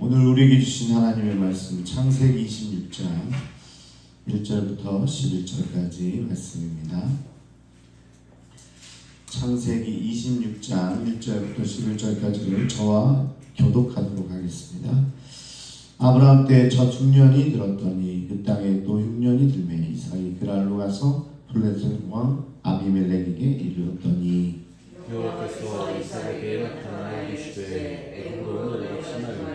오늘 우리에게 주신 하나님의 말씀 창세기 26장 1절부터 11절까지 말씀입니다. 창세기 26장 1절부터 11절까지를 저와 교독하도록 하겠습니다. 아브라함 때첫 흉년이 들었더니 그 땅에 또 흉년이 들매 이삭이 그랄로 가서 블레셋 왕 아비멜렉에게 이르렀더니 여호와께서 이삭에게 나타나 이르시되 애굽으로 내가 치마를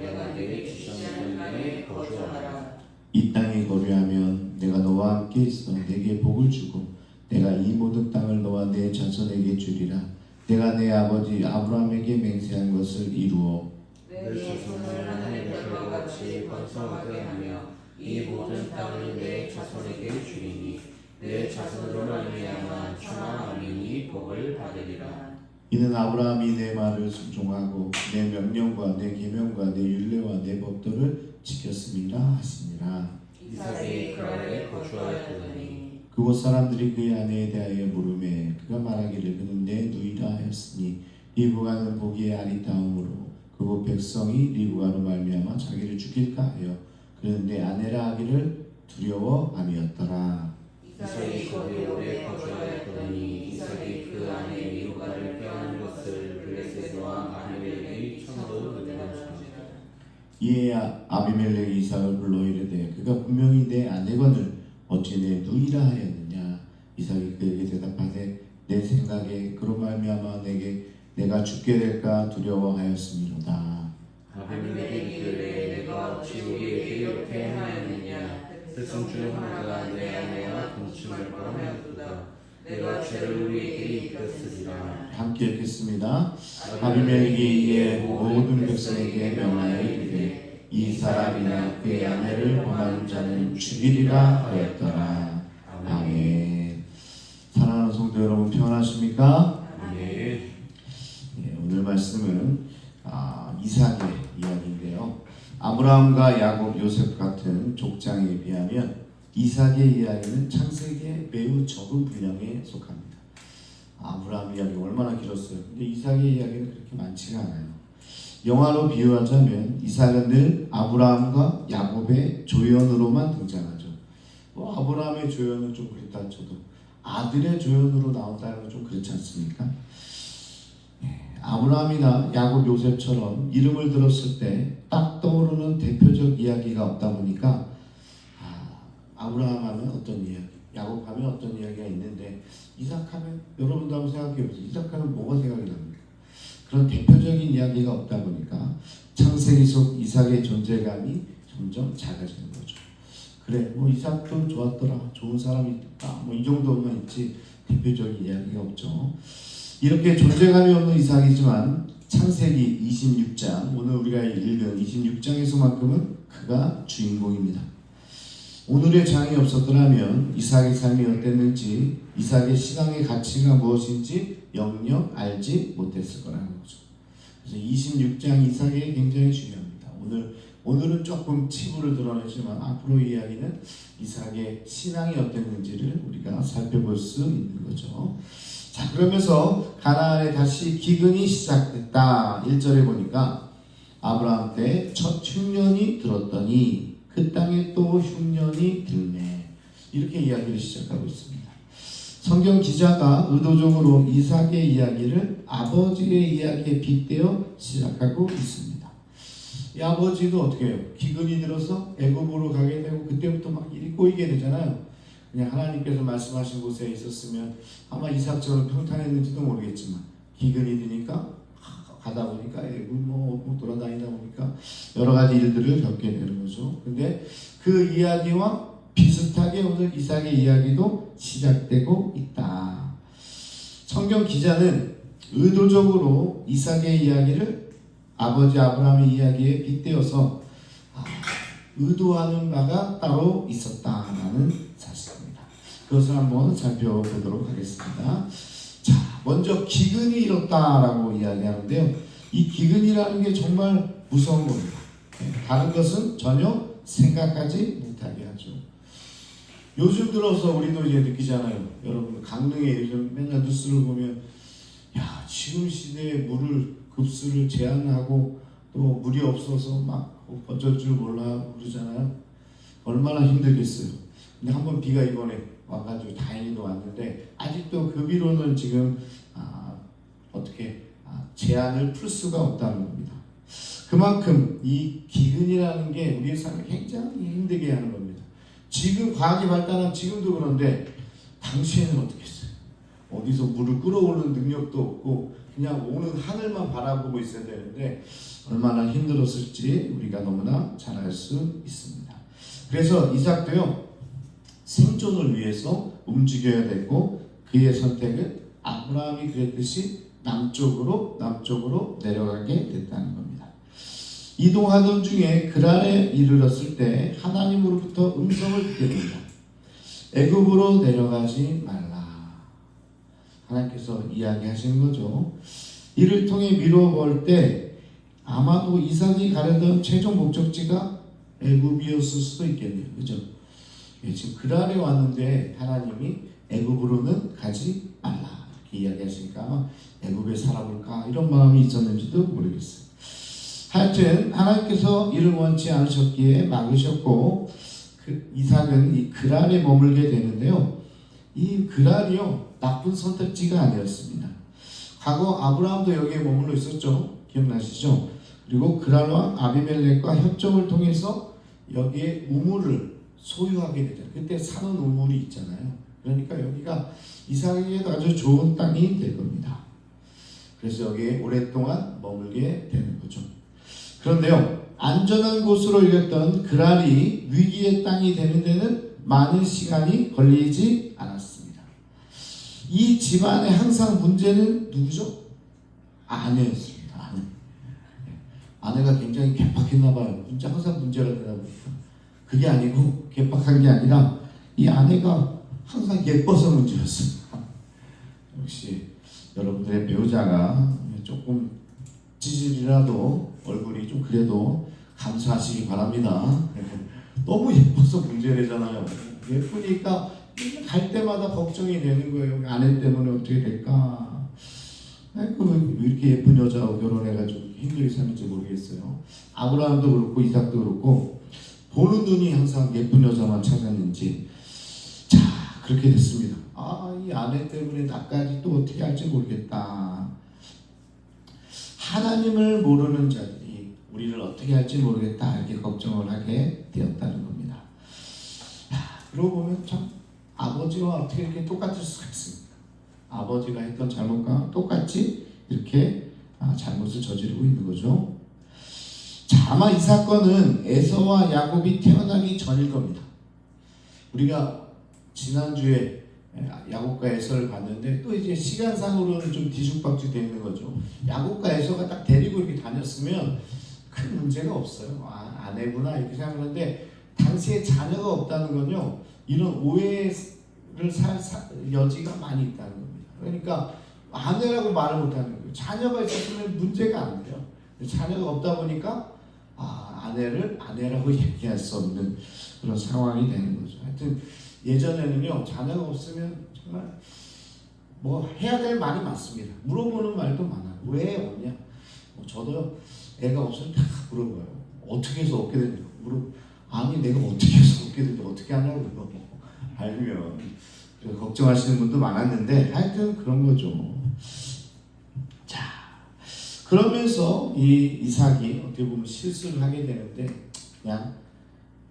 내가 내게 주시는 땅에 거주하라. 이 땅에 거류하면 내가 너와 함께 있어 내게 복을 주고 내가 이 모든 땅을 너와 내 자손에게 주리라. 내가 내 아버지 아브라함에게 맹세한 것을 이루어 내 자손을 하늘의 별과 같이 번성하게 하며 이 모든 땅을 내 자손에게 주리니 내 자손으로 말미암아 천하 만민이 복을 받으리라. 이는 아브라함이 내 말을 순종하고 내 명령과 내 계명과 내 율례와 내 법도를 지켰음이라 하시니라 이삭이 그 아래 거주하였더니 그곳 사람들이 그의 아내에 대하여 물음에 그가 말하기를 그는 내 누이라 하였으니 리브가는 보기에 아리따움으로 그곳 백성이 리브가로 말미암아 자기를 죽일까 하여 그는 내 아내라 하기를 두려워함이었더라 이삭이 거기 오래 거주하였더니 이삭이 그 안에 미루가를 빼앗는 것을 블레셋과 아비멜렉이 처음으로 느꼈습니다. 이에 아- 아비멜렉이 이삭을 불러 이르되 그가 분명히 내 아내건을 어찌 내 누이라 하였느냐? 이삭이 그에게 대답하되 내 생각에 그로 말미암아 내게 내가 죽게 될까 두려워하였음이로다. 아비멜렉이 이르되 내가 어찌 우리에게 이렇게 행하였느냐? 뜻은 중 하나가 내 아내와 동침할 뻔하였도다. 내가 죄를 우리에게 입혔으리라. 함께 읽겠습니다. 아비멜렉이 이에 모든 백성에게 명하여 이르되 이 사람이나 그의 아내를 범하는 자는 죽이리라 하였더라. 아멘. 사랑하는 성도 여러분 평안하십니까? 아멘. 예, 오늘 말씀은 아, 이삭의 이야기인데요. 아브라함과 야곱, 요셉 같은 족장에 비하면 이삭의 이야기는 창세기에 매우 적은 분량에 속합니다. 아브라함 이야기 얼마나 길었어요. 근데 이삭의 이야기는 그렇게 많지가 않아요. 영화로 비유하자면 이삭은 늘 아브라함과 야곱의 조연으로만 등장하죠. 뭐 아브라함의 조연은 좀 그랬다 쳐도 아들의 조연으로 나온다는 건 좀 그렇지 않습니까? 아브라함이나 야곱 요셉처럼 이름을 들었을 때 딱 떠오르는 대표적 이야기가 없다 보니까 아, 아브라함 하면 어떤 이야기, 야곱 하면 어떤 이야기가 있는데 이삭 하면 여러분도 한번 생각해 보세요. 이삭 하면 뭐가 생각이 납니까? 그런 대표적인 이야기가 없다 보니까 창세기 속 이삭의 존재감이 점점 작아지는 거죠. 그래, 뭐 이삭도 좋았더라, 좋은 사람이 있다, 뭐 이 정도만 있지 대표적인 이야기가 없죠. 이렇게 존재감이 없는 이삭이지만 창세기 26장 오늘 우리가 읽은 26장에서만큼은 그가 주인공입니다. 오늘의 장이 없었더라면 이삭의 삶이 어땠는지 이삭의 신앙의 가치가 무엇인지 영영 알지 못했을 거라는 거죠. 그래서 26장 이삭이 굉장히 중요합니다. 오늘 오늘은 조금 치부를 드러내지만 앞으로 이야기는 이삭의 신앙이 어땠는지를 우리가 살펴볼 수 있는 거죠. 자 그러면서 가나안에 다시 기근이 시작됐다 1절에 보니까 아브라함 때 첫 흉년이 들었더니 그 땅에 또 흉년이 들네. 이렇게 이야기를 시작하고 있습니다. 성경 기자가 의도적으로 이삭의 이야기를 아버지의 이야기에 빗대어 시작하고 있습니다. 이 아버지도 어떻게 해요? 기근이 들어서 애굽으로 가게 되고 그때부터 막 일이 꼬이게 되잖아요. 그냥 하나님께서 말씀하신 곳에 있었으면 아마 이삭처럼 평탄했는지도 모르겠지만 기근이 드니까 가다 보니까 애굽 뭐, 뭐 돌아다니다 보니까 여러 가지 일들을 겪게 되는 거죠. 근데 그 이야기와 비슷하게 오늘 이삭의 이야기도 시작되고 있다. 성경 기자는 의도적으로 이삭의 이야기를 아버지 아브라함의 이야기에 빗대어서 아, 의도하는 바가 따로 있었다라는 사실입니다. 그것을 한번 살펴보도록 하겠습니다. 자, 먼저 기근이 일었다라고 이야기하는데요. 이 기근이라는 게 정말 무서운 겁니다. 네, 다른 것은 전혀 생각하지 못하게 하죠. 요즘 들어서 우리도 이제 느끼잖아요. 여러분 강릉에 요즘 맨날 뉴스를 보면 야 지금 시대에 물을 급수를 제한하고 또 물이 없어서 막 어쩔 줄 몰라 그러잖아요. 얼마나 힘들겠어요. 근데 한번 비가 이번에 와가지고 다행히도 왔는데 아직도 그 비로는 지금 아, 어떻게 아, 제한을 풀 수가 없다는 겁니다. 그만큼 이 기근이라는 게 우리의 삶을 굉장히 힘들게 하는 겁니다. 지금 과학이 발달한 지금도 그런데 당시에는 어떻게 했어요? 어디서 물을 끌어오는 능력도 없고 그냥 오는 하늘만 바라보고 있어야 되는데 얼마나 힘들었을지 우리가 너무나 잘 알 수 있습니다. 그래서 이삭도요 생존을 위해서 움직여야 되고 그의 선택은 아브라함이 그랬듯이 남쪽으로 남쪽으로 내려가게 됐다는 겁니다. 이동하던 중에 그랄에 이르렀을 때 하나님으로부터 음성을 듣게 됩니다. 애굽으로 내려가지 말라. 하나님께서 이야기하시는 거죠. 이를 통해 미뤄볼 때 아마도 이삭이 가려던 최종 목적지가 애굽이었을 수도 있겠네요. 그죠? 예, 지금 그랄에 왔는데 하나님이 애굽으로는 가지 말라 이렇게 이야기하시니까 애굽에 살아볼까 이런 마음이 있었는지도 모르겠어요. 하여튼 하나님께서 이를 원치 않으셨기에 막으셨고 그 이삭은 이 그랄에 머물게 되는데요. 이 그랄이요 나쁜 선택지가 아니었습니다. 과거 아브라함도 여기에 머물러 있었죠. 기억나시죠? 그리고 그랄과 아비멜렉과 협정을 통해서 여기에 우물을 소유하게 되잖아요. 그때 사는 우물이 있잖아요. 그러니까 여기가 이삭에게도 아주 좋은 땅이 될 겁니다. 그래서 여기에 오랫동안 머물게 되는 거죠. 그런데요, 안전한 곳으로 여겼던 그랄이 위기의 땅이 되는 데는 많은 시간이 걸리지 않았습니다. 이 집안의 항상 문제는 누구죠? 아내였습니다. 아내. 아내가 굉장히 개팍했나 봐요. 진짜 항상 문제가 되다 보니까. 그게 아니고 개팍한 게 아니라 이 아내가 항상 예뻐서 문제였습니다. 역시 여러분들의 배우자가 조금 찌질이라도 얼굴이 좀 그래도 감사하시기 바랍니다. 너무 예뻐서 문제되잖아요. 예쁘니까 갈 때마다 걱정이 되는 거예요. 아내 때문에 어떻게 될까? 아이고 왜 이렇게 예쁜 여자하고 결혼해가지고 힘들게 사는지 모르겠어요. 아브라함도 그렇고 이삭도 그렇고 보는 눈이 항상 예쁜 여자만 찾았는지 자 그렇게 됐습니다. 아 이 아내 때문에 나까지 또 어떻게 할지 모르겠다. 하나님을 모르는 자들이 우리를 어떻게 할지 모르겠다 이렇게 걱정을 하게 되었다는 겁니다. 야, 그러고 보면 참 아버지와 어떻게 이렇게 똑같을 수가 있습니까? 아버지가 했던 잘못과 똑같이 이렇게 아, 잘못을 저지르고 있는 거죠. 자, 아마 이 사건은 에서와 야곱이 태어나기 전일 겁니다. 우리가 지난주에 야곱과 에서를 봤는데 또 이제 시간상으로는 좀 뒤죽박죽 되는 거죠. 야곱과 에서가 딱 데리고 이렇게 다녔으면 큰 문제가 없어요. 아, 아내구나 이렇게 생각하는데 당시에 자녀가 없다는 건요. 이런 오해를 살 사- 여지가 많이 있다는 겁니다. 그러니까 아내라고 말을 못하는 거예요. 자녀가 있었으면 문제가 안 돼요. 자녀가 없다 보니까 아, 아내를 아내라고 얘기할 수 없는 그런 상황이 되는 거죠. 하여튼 예전에는요 자녀가 없으면 정말 뭐 해야 될 말이 많습니다. 물어보는 말도 많아요. 왜 없냐? 뭐 저도 애가 없으면 다 물어봐요. 어떻게 해서 얻게 되냐? 물어. 아니 내가 어떻게 해서 얻게 되냐? 어떻게 하냐고 물어보. 알면 걱정하시는 분도 많았는데 하여튼 그런 거죠. 자 그러면서 이 이삭이 어떻게 보면 실수를 하게 되는데 그냥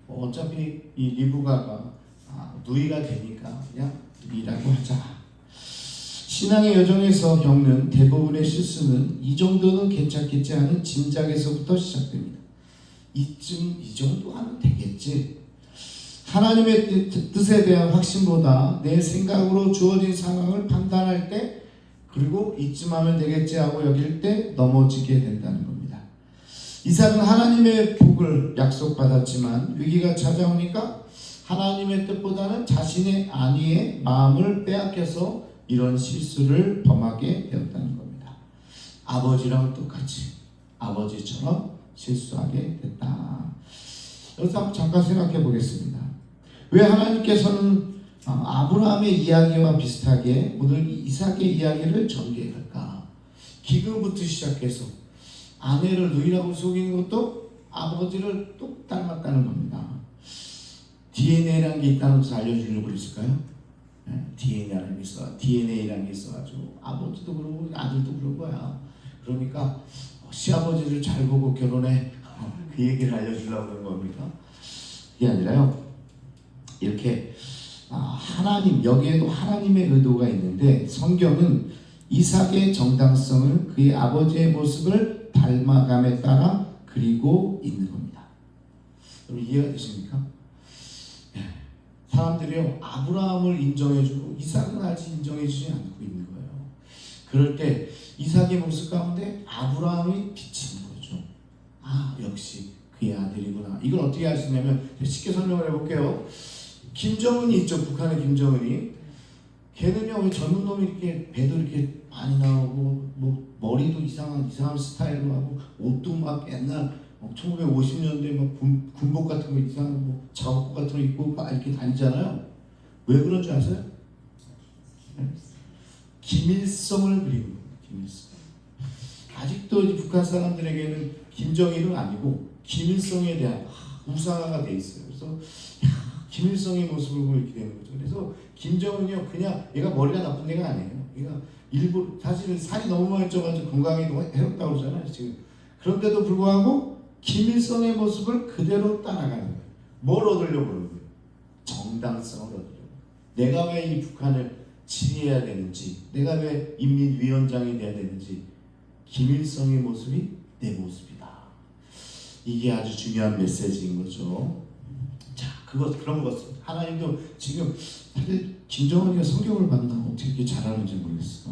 뭐 어차피 이 리브가가 아, 누이가 되니까 그냥 누이라고 하자. 신앙의 여정에서 겪는 대부분의 실수는 이 정도는 괜찮겠지 하는 짐작에서부터 시작됩니다. 이쯤 이 정도 하면 되겠지. 하나님의 뜻- 뜻에 대한 확신보다 내 생각으로 주어진 상황을 판단할 때 그리고 이쯤 하면 되겠지 하고 여길 때 넘어지게 된다는 겁니다. 이삭은 하나님의 복을 약속받았지만 위기가 찾아오니까 하나님의 뜻보다는 자신의 안위의 마음을 빼앗겨서 이런 실수를 범하게 되었다는 겁니다. 아버지랑 똑같이 아버지처럼 실수하게 됐다. 여기서 잠깐 생각해 보겠습니다. 왜 하나님께서는 아, 아브라함의 이야기와 비슷하게 오늘 이삭의 이야기를 전개할까? 기근부터 시작해서 아내를 누이라고 속이는 것도 아버지를 똑 닮았다는 겁니다. DNA라는 게 있다는 것을 알려주려고 그랬을까요? 네, DNA라는 게 있어. DNA라는 게 있어가지고 아버지도 그러고 아들도 그런 거야. 그러니까 시아버지를 잘 보고 결혼해. 어, 그 얘기를 알려주려고 그런 겁니까? 그게 아니라요. 이렇게 아, 하나님 여기에도 하나님의 의도가 있는데 성경은 이삭의 정당성을 그의 아버지의 모습을 닮아감에 따라 그리고 있는 겁니다. 여러분 이해가 되십니까? 예. 사람들이요 아브라함을 인정해주고 이삭은 아직 인정해주지 않고 있는 거예요. 그럴 때 이삭의 모습 가운데 아브라함이 비치는 거죠. 아 역시 그의 아들이구나. 이걸 어떻게 있냐면 쉽게 설명을 해볼게요. 김정은이 있죠. 북한의 김정은이. 걔는요 왜 젊은 놈이 이렇게 배도 이렇게 많이 나오고 뭐 머리도 이상한 이상한 스타일로 하고 옷도 막 옛날 1950년대 막 군, 군복 같은 거 이상한 뭐 작업복 같은 거 입고 막 이렇게 다니잖아요. 왜 그런 줄 아세요? 네? 김일성을 그리는. 김일성. 아직도 이 북한 사람들에게는 김정일은 아니고 김일성에 대한 우상화가 돼 있어요. 그래서 야, 김일성의 모습을 보고 이렇게 되는 거죠. 그래서 김정은이요 그냥 얘가 머리가 나쁜 애가 아니에요. 얘가 일부 사실은 살이 너무 많이 쪄가지고 건강이 해롭다고 그러잖아요. 지금 그런데도 불구하고 김일성의 모습을 그대로 따라가는 거예요. 뭘 얻으려고 그러는 거예요? 정당성을 얻으려고. 내가 왜 이 북한을 지휘해야 되는지, 내가 왜 인민위원장이 돼야 되는지, 김일성의 모습이 내 모습이다. 이게 아주 중요한 메시지인 거죠. 자, 그것 그런 것 하나님도 지금 사실 김정은이가 성경을 봤나 어떻게 이렇게 잘하는지 모르겠어.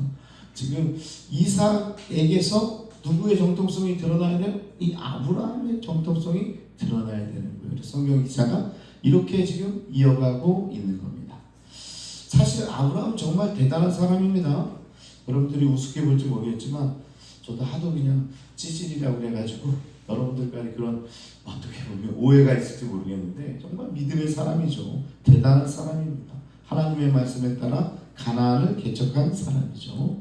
지금 이삭에게서 누구의 정통성이 드러나야 돼요? 이 아브라함의 정통성이 드러나야 되는 거예요. 성경 기자가 이렇게 지금 이어가고 있는 겁니다. 사실 아브라함 정말 대단한 사람입니다. 여러분들이 우습게 볼지 모르겠지만 저도 하도 그냥 찌질이라고 그래가지고 여러분들까지 그런 어떻게 보면 오해가 있을지 모르겠는데 정말 믿음의 사람이죠. 대단한 사람입니다. 하나님의 말씀에 따라 가나안을 개척한 사람이죠.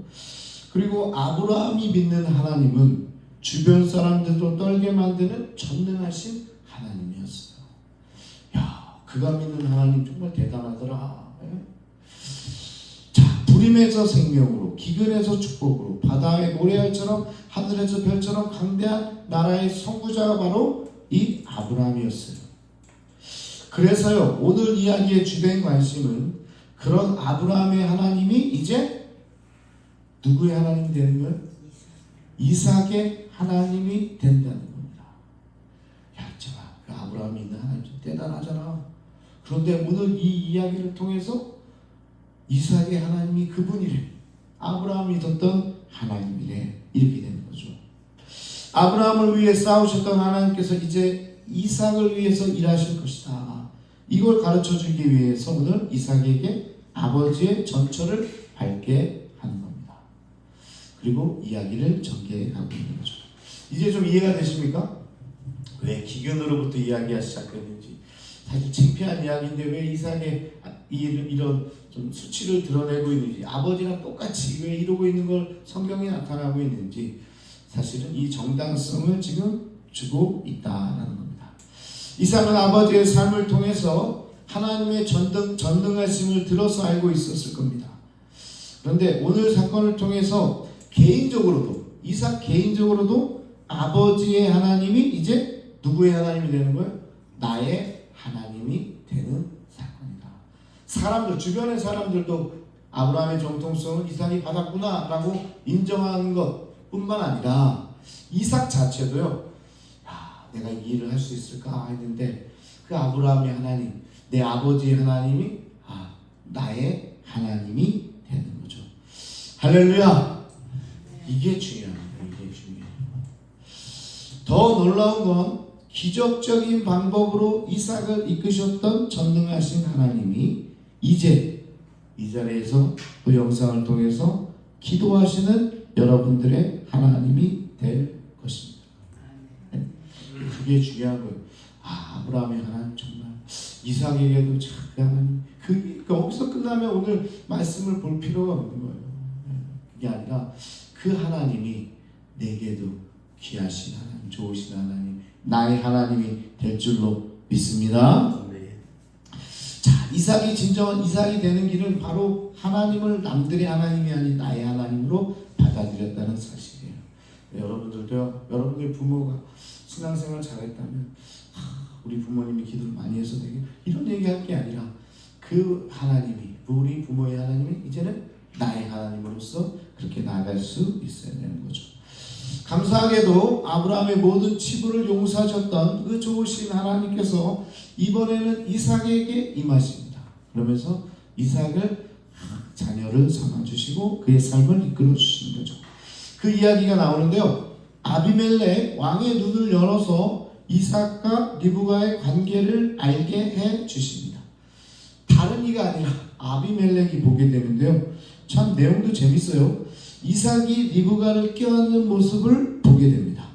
그리고 아브라함이 믿는 하나님은 주변 사람들도 떨게 만드는 전능하신 하나님이었어요. 야, 그가 믿는 하나님 정말 대단하더라. 불임에서 생명으로, 기근에서 축복으로, 바다의 모래알처럼 하늘에서 별처럼 강대한 나라의 선구자가 바로 이 아브라함이었어요. 그래서요, 오늘 이야기의 주된 관심은 그런 아브라함의 하나님이 이제 누구의 하나님이 되는 거예요? 이삭의 하나님이 된다는 겁니다. 야, 제가 그 아브라함이 있는 하나님 좀 대단하잖아. 그런데 오늘 이 이야기를 통해서 이삭의 하나님이 그분이래. 아브라함이 믿었던 하나님이래. 이렇게 되는 거죠. 아브라함을 위해 싸우셨던 하나님께서 이제 이삭을 위해서 일하실 것이다. 이걸 가르쳐 주기 위해서 오늘 이삭에게 아버지의 전철을 밟게 하는 겁니다. 그리고 이야기를 전개해 가고 있는 거죠. 이제 좀 이해가 되십니까? 왜 기근으로부터 이야기가 시작됐는지 사실 창피한 이야기인데 왜 이삭의 이- 이런 좀 수치를 드러내고 있는지 아버지랑 똑같이 왜 이러고 있는 걸 성경에 나타나고 있는지 사실은 이 정당성을 지금 주고 있다라는 겁니다. 이삭은 아버지의 삶을 통해서 하나님의 전능, 전능하심을 들어서 알고 있었을 겁니다. 그런데 오늘 사건을 통해서 개인적으로도 이삭 개인적으로도 아버지의 하나님이 이제 누구의 하나님이 되는 거예요? 나의 하나님이 되는. 사람들 주변의 사람들도 아브라함의 정통성을 이삭이 받았구나라고 인정하는 것뿐만 아니라 이삭 자체도요. 야, 내가 이 일을 할 수 있을까 했는데 그 아브라함의 하나님, 내 아버지의 하나님이 아, 나의 하나님이 되는 거죠. 할렐루야. 이게 중요합니다. 이게 중요해요. 더 놀라운 건 기적적인 방법으로 이삭을 이끄셨던 전능하신 하나님이 이제 이 자리에서 그 영상을 통해서 기도하시는 여러분들의 하나님이 될 것입니다. 그게 중요한 거예요. 아, 아브라함의 하나님 정말 이삭에게도 참그 하나님 그게 거기서 끝나면 오늘 말씀을 볼 필요가 없는 거예요. 그게 아니라 그 하나님이 내게도 귀하신 하나님, 좋으신 하나님, 나의 하나님이 될 줄로 믿습니다. 이삭이 진정한 이삭이 되는 길은 바로 하나님을 남들의 하나님이 아닌 나의 하나님으로 받아들였다는 사실이에요. 여러분들도요, 여러분들 부모가 신앙생활 잘했다면 하, 우리 부모님이 기도를 많이 해서 되게 이런 얘기할 게 아니라 그 하나님이 우리 부모의 하나님이 이제는 나의 하나님으로서 그렇게 나아갈 수 있어야 되는 거죠. 감사하게도 아브라함의 모든 치부를 용서하셨던 그 좋으신 하나님께서 이번에는 이삭에게 임하십니다. 그러면서 이삭을 자녀를 삼아 주시고 그의 삶을 이끌어 주시는 거죠. 그 이야기가 나오는데요. 아비멜렉 왕의 눈을 열어서 이삭과 리브가의 관계를 알게 해 주십니다. 다른 이가 아니라 아비멜렉이 보게 되는데요. 참 내용도 재밌어요. 이삭이 리브가를 껴안는 모습을 보게 됩니다.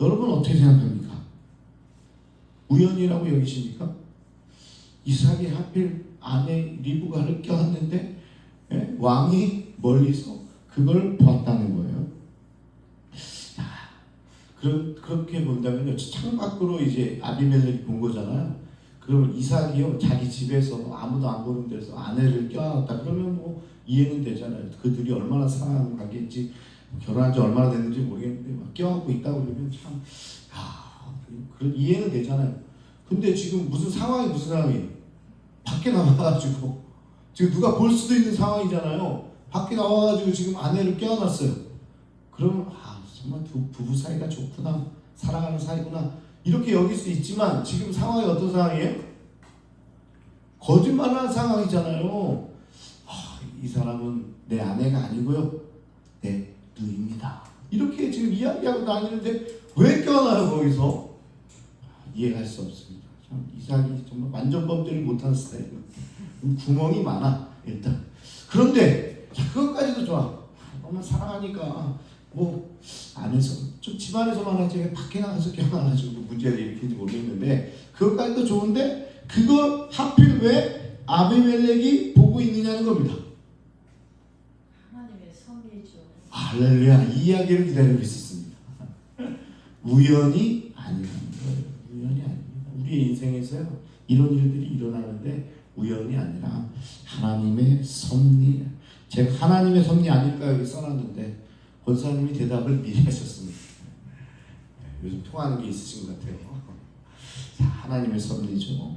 여러분 어떻게 생각합니까? 우연이라고 여기십니까? 이삭이 하필 아내 리브가를 껴안는데 예? 왕이 멀리서 그걸 보았다는 거예요. 야, 그럼 그렇게 본다면요 창밖으로 이제 아비멜렉이 본 거잖아요. 그러면 이삭이요 자기 집에서 아무도 안 보는 데서 아내를 껴안았다 그러면 뭐 이해는 되잖아요. 그들이 얼마나 사랑하는 관계인지 결혼한 지 얼마나 됐는지 모르겠는데 막 껴안고 있다고 그러면 참 아, 그런 이해는 되잖아요. 근데 지금 무슨 상황이 무슨 상황이에요? 밖에 나와가지고 지금 누가 볼 수도 있는 상황이잖아요. 밖에 나와가지고 지금 아내를 껴안았어요. 그러면 아 정말 두 부부 사이가 좋구나 사랑하는 사이구나 이렇게 여길 수 있지만 지금 상황이 어떤 상황이에요? 거짓말하는 상황이잖아요. 아, 이 사람은 내 아내가 아니고요 내 누입니다. 이렇게 지금 이야기하고 다니는데 왜 껴안아요 거기서? 이해할 수 없습니다. 참 이삭이 정말 완전 범죄를 못하는 스타일. 구멍이 많아 일단. 그런데 자, 그것까지도 좋아. 너무 사랑하니까 뭐 안에서 좀 집안에서만 하지 밖에 나가서 껴안아가지고 문제를 일으키는지 모르겠는데 그것까지도 좋은데 그거 하필 왜 아비멜렉이 보고 있느냐는 겁니다. 하나님의 섭리죠. 할렐루야 이 이야기를 기다리고 있었습니다. 우연이 아니라 우리의 인생에서요 이런 일들이 일어나는데 우연이 아니라 하나님의 섭리. 제가 하나님의 섭리 아닐까 여기 써놨는데 권사님이 대답을 미리 하셨습니다. 요즘 통하는 게 있으신 것 같아요. 자, 하나님의 섭리죠.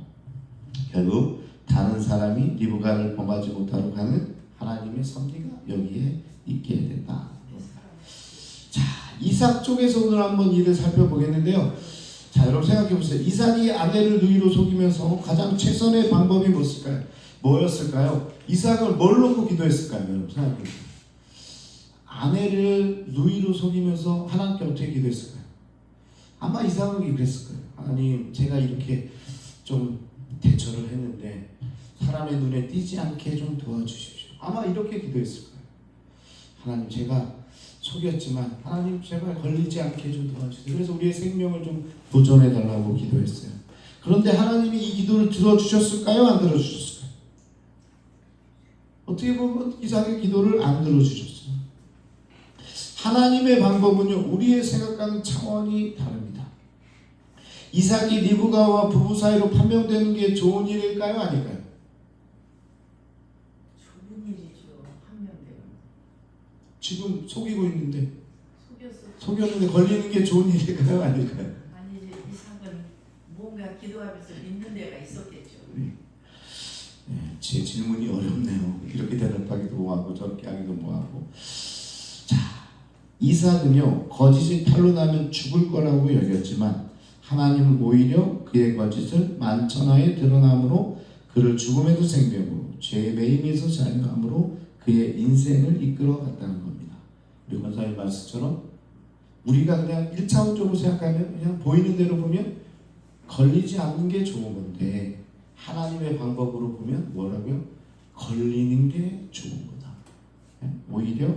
결국 다른 사람이 리브가를 범하지 못하도록 하는 하나님의 섭리가 여기에 있게 된다. 자, 이삭 쪽에서 오늘 한번 일을 살펴보겠는데요. 자, 여러분 생각해 보세요. 이삭이 아내를 누이로 속이면서 가장 최선의 방법이 무엇일까요? 뭐였을까요? 이삭을 뭘 놓고 기도했을까요? 여러분 생각해 보세요. 아내를 누이로 속이면서 하나님께 어떻게 기도했을까요? 아마 이삭은 그랬을 거예요. 하나님, 제가 이렇게 좀 대처를 했는데 사람의 눈에 띄지 않게 좀 도와주십시오. 아마 이렇게 기도했을 거예요. 하나님, 제가 속였지만 하나님 제발 걸리지 않게 좀 도와주세요. 그래서 우리의 생명을 좀 보존해 달라고 기도했어요. 그런데 하나님이 이 기도를 들어주셨을까요? 안 들어주셨을까요? 어떻게 보면 이삭의 기도를 안 들어주셨어요. 하나님의 방법은요, 우리의 생각과는 차원이 다릅니다. 이삭이 리브가와 부부 사이로 판명되는 게 좋은 일일까요? 아닐까요? 좋은 일이죠. 한명되고 지금 속이고 있는데, 속였어. 속였는데 걸리는 게 좋은 일일까요? 아닐까요? 아니 이제 이삭은 뭔가 기도하면서 믿는 데가 있었겠죠. 네, 제 질문이 어렵네요. 이렇게 대답하기도 뭐하고 저렇게 하기도 뭐하고. 자, 이삭은요 거짓이 탄로나면 죽을 거라고 여겼지만 하나님은 오히려 그의 거짓을 만천하에 드러남으로 그를 죽음에도 생명으로 죄의 매임에서 자유함으로 그의 인생을 이끌어 갔다는 겁니다. 우리 권사님 말씀처럼 우리가 그냥 1차원적으로 생각하면 그냥 보이는 대로 보면 걸리지 않는 게 좋은 건데 하나님의 방법으로 보면 뭐라고요? 걸리는 게 좋은 거다. 예? 오히려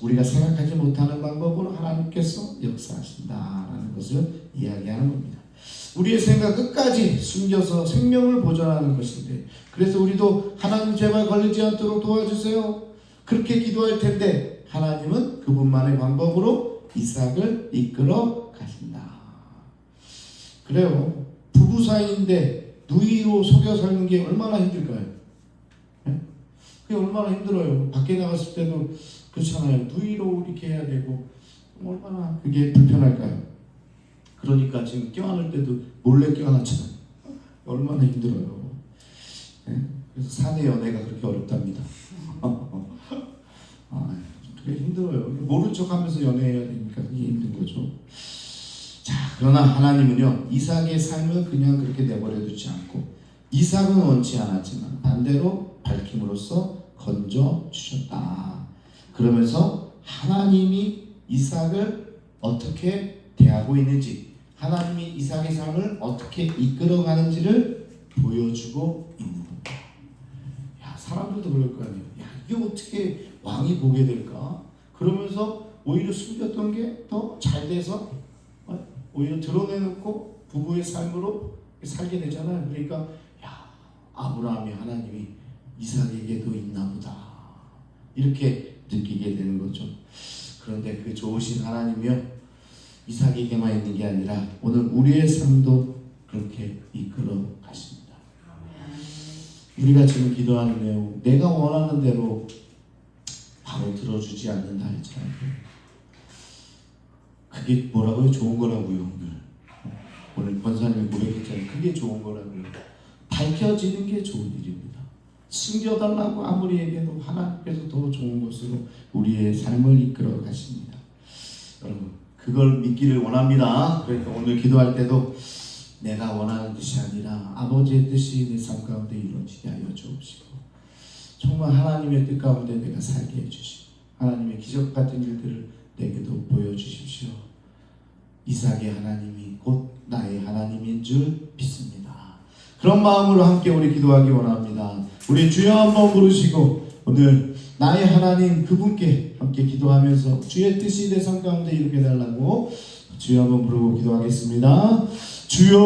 우리가 생각하지 못하는 방법으로 하나님께서 역사하신다라는 것을 이야기하는 겁니다. 우리의 생각 끝까지 숨겨서 생명을 보존하는 것인데 그래서 우리도 하나님 제발 걸리지 않도록 도와주세요. 그렇게 기도할 텐데 하나님은 그분만의 방법으로 이삭을 이끌어 가신다. 그래요. 부부 사이인데 누이로 속여 살는 게 얼마나 힘들까요? 예? 그게 얼마나 힘들어요. 밖에 나갔을 때도 그렇잖아요. 누이로 이렇게 해야 되고 얼마나 그게 불편할까요? 그러니까 지금 껴안을 때도 몰래 껴안았잖아요. 얼마나 힘들어요. 예? 그래서 사내 연애가 그렇게 어렵답니다. 아, 그게 힘들어요. 모른 척 하면서 연애해야 되니까 그게 힘든 거죠. 자, 그러나 하나님은요 이삭의 삶을 그냥 그렇게 내버려 두지 않고 이삭은 원치 않았지만 반대로 밝힘으로써 건져 주셨다. 그러면서 하나님이 이삭을 어떻게 대하고 있는지, 하나님이 이삭의 삶을 어떻게 이끌어가는지를 보여주고 있는 겁니다. 야, 사람들도 그럴 거 아니에요. 야, 이게 어떻게 왕이 보게 될까? 그러면서 오히려 숨겼던 게 더 잘 돼서 어? 오히려 드러내놓고 부부의 삶으로 살게 되잖아요. 그러니까 야, 아브라함이 하나님이 이삭에게도 있나 보다. 이렇게 느끼게 되는 거죠. 그런데 그 좋으신 하나님이요. 이삭에게만 있는 게 아니라 오늘 우리의 삶도 그렇게 이끌어 가십니다. 우리가 지금 기도하는 내용, 내가 원하는 대로 바로 들어주지 않는다 했잖아요. 그게 뭐라고요? 좋은 거라고요, 오늘. 오늘 권사님이 고백했잖아요. 그게 좋은 거라고요. 밝혀지는 게 좋은 일입니다. 숨겨달라고 아무리 얘기해도 하나님께서 더 좋은 것으로 우리의 삶을 이끌어 가십니다. 여러분, 그걸 믿기를 원합니다. 그러니까 오늘 기도할 때도 내가 원하는 뜻이 아니라 아버지의 뜻이 내 삶 가운데 이루어지게 하여 주옵시고 정말 하나님의 뜻 가운데 내가 살게 해주시고 하나님의 기적 같은 일들을 내게도 보여주십시오. 이삭의 하나님이 곧 나의 하나님인 줄 믿습니다. 그런 마음으로 함께 우리 기도하기 원합니다. 우리 주여 한번 부르시고 오늘 나의 하나님 그분께 함께 기도하면서 주의 뜻이 내 삶 가운데 이루게 달라고 주여 한번 부르고 기도하겠습니다. 주여